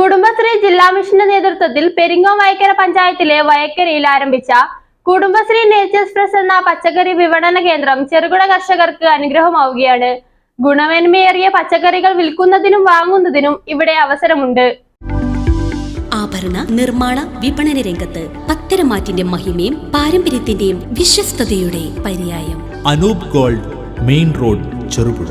കുടുംബശ്രീ ജില്ലാ മിഷന്റെ നേതൃത്വത്തിൽ പെരിങ്ങോ വയക്കര പഞ്ചായത്തിലെ വയക്കരയിൽ ആരംഭിച്ച കുടുംബശ്രീ നേച്ചേഴ്സ് പ്രസ് എന്ന പച്ചക്കറി വിപണന കേന്ദ്രം ചെറുകിട കർഷകർക്ക് അനുഗ്രഹമാവുകയാണ്. ഗുണമേന്മയേറിയ പച്ചക്കറികൾ വിൽക്കുന്നതിനും വാങ്ങുന്നതിനും ഇവിടെ അവസരമുണ്ട്. ആഭരണ നിർമ്മാണ വിപണന രംഗത്ത് പത്തരമാറ്റിന്റെ മഹിമയും പാരമ്പര്യത്തിന്റെയും വിശ്വസ്തയുടെ പര്യായം. Anoop gold main road Cherupuzha.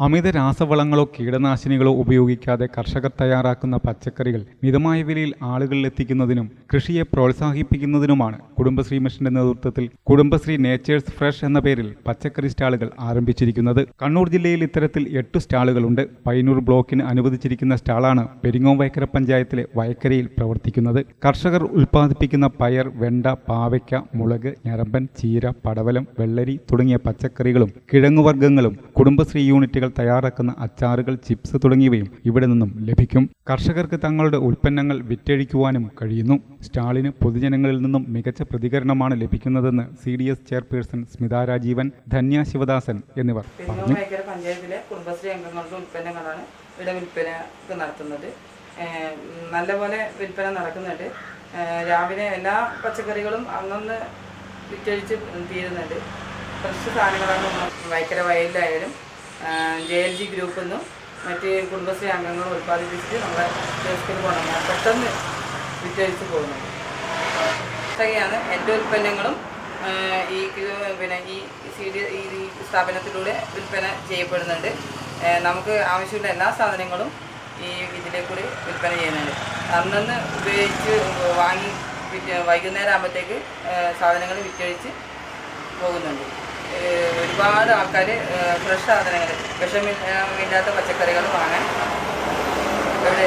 അമിത രാസവളങ്ങളോ കീടനാശിനികളോ ഉപയോഗിക്കാതെ കർഷകർ തയ്യാറാക്കുന്ന പച്ചക്കറികൾ മിതമായ വിലയിൽ ആളുകളിൽ എത്തിക്കുന്നതിനും കൃഷിയെ പ്രോത്സാഹിപ്പിക്കുന്നതിനുമാണ് കുടുംബശ്രീ മിഷന്റെ നേതൃത്വത്തിൽ കുടുംബശ്രീ നേച്ചേഴ്സ് ഫ്രഷ് എന്ന പേരിൽ പച്ചക്കറി സ്റ്റാളുകൾ ആരംഭിച്ചിരിക്കുന്നത്. കണ്ണൂർ ജില്ലയിൽ ഇത്തരത്തിൽ എട്ട് സ്റ്റാളുകളുണ്ട്. പയ്യന്നൂർ ബ്ലോക്കിന് അനുവദിച്ചിരിക്കുന്ന സ്റ്റാളാണ് പെരിങ്ങോം വയക്കര പഞ്ചായത്തിലെ വയക്കരയിൽ പ്രവർത്തിക്കുന്നത്. കർഷകർ ഉൽപ്പാദിപ്പിക്കുന്ന പയർ വെണ്ട പാവയ്ക്ക മുളക് ഞരമ്പൻ ചീര പടവലം വെള്ളരി തുടങ്ങിയ പച്ചക്കറികളും കിഴങ്ങുവർഗങ്ങളും കുടുംബശ്രീ യൂണിറ്റുകൾ തയ്യാറാക്കുന്ന അച്ചാറുകൾ ചിപ്സ് തുടങ്ങിയവയും ഇവിടെ നിന്നും ലഭിക്കും. കർഷകർക്ക് തങ്ങളുടെ ഉൽപ്പന്നങ്ങൾ വിറ്റഴിക്കുവാനും കഴിയുന്നു. സ്റ്റാളിന് പൊതുജനങ്ങളിൽ നിന്നും മികച്ച പ്രതികരണമാണ് ലഭിക്കുന്നതെന്ന് C D S chairperson Smitha Rajeevan Dhanya Sivadasan എന്നിവർ പറഞ്ഞു. പഞ്ചായത്തിലെ കുടുംബശ്രീ അംഗങ്ങളുടെ ഉൽപ്പന്നങ്ങളാണ് ഇവിടെ വിൽപ്പന ഒക്കെ നടത്തുന്നത് നല്ലപോലെ വിൽപ്പന നടക്കുന്നുണ്ട്. രാവിലെ എല്ലാ പച്ചക്കറികളും അന്നന്ന് വിറ്റഴിച്ച് തീരുന്നുണ്ട്. ഫ്രഷ് സാധനങ്ങളാണ് വൈക്കര വയലിലായാലും ജെ എൽ ജി ഗ്രൂപ്പിൽ നിന്നും മറ്റ് കുടുംബശ്രീ അംഗങ്ങൾ ഉൽപ്പാദിപ്പിച്ചിട്ട് നമ്മുടെ ഡെസ്കിൽ കൊണ്ടുവന്നാൽ പെട്ടെന്ന് വിറ്റഴിച്ച് പോകുന്നത് ഇത്രയാണ് എന്റെ ഉൽപ്പന്നങ്ങളും ഈ പിന്നെ ഈ സി ഡി ഈ സ്ഥാപനത്തിലൂടെ വിൽപ്പന ചെയ്യപ്പെടുന്നുണ്ട്. നമുക്ക് ആവശ്യമുള്ള എല്ലാ സാധനങ്ങളും ഈ ഇതിലെ കൂടി വിൽപ്പന ചെയ്യുന്നുണ്ട്. അന്നന്ന് ഉപയോഗിച്ച് വാങ്ങി വൈകുന്നേരം ആകുമ്പോഴത്തേക്ക് സാധനങ്ങൾ വിറ്റഴിച്ച് പോകുന്നുണ്ട്. ഒരുപാട് ആൾക്കാർ ഫ്രഷ് സാധനങ്ങൾ വിഷമില്ലാത്ത പച്ചക്കറികൾ വാങ്ങാൻ ഇവിടെ